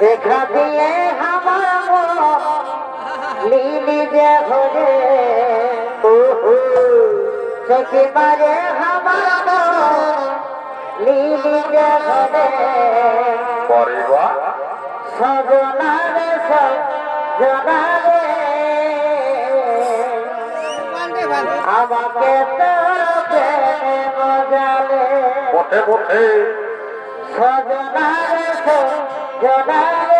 দেখা দিয়ে আমার লীলি যে ওহো চোখে মারে আমার লীলি যে পরে সজনারে সজনারে। আমাকে তো মজালে। পথে পথে সজনারে সজনারে। Eu não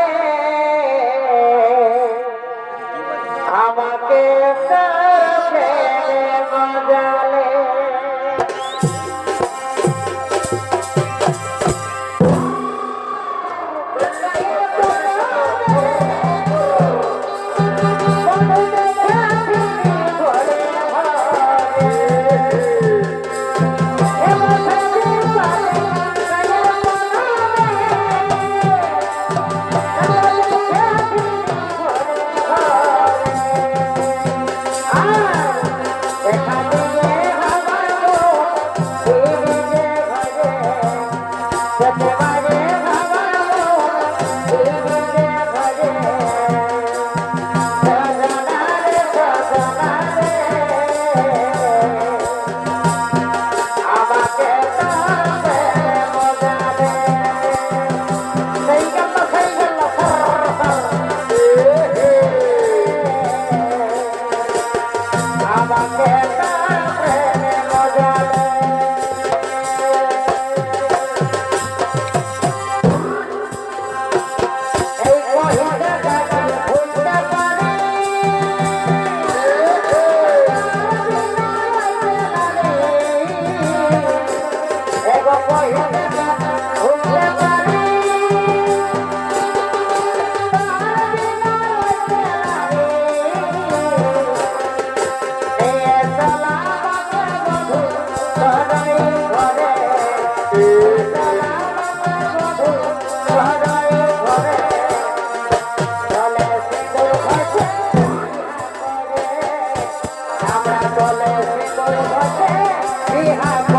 আমরা বলে শিকড় ঘটে বিহার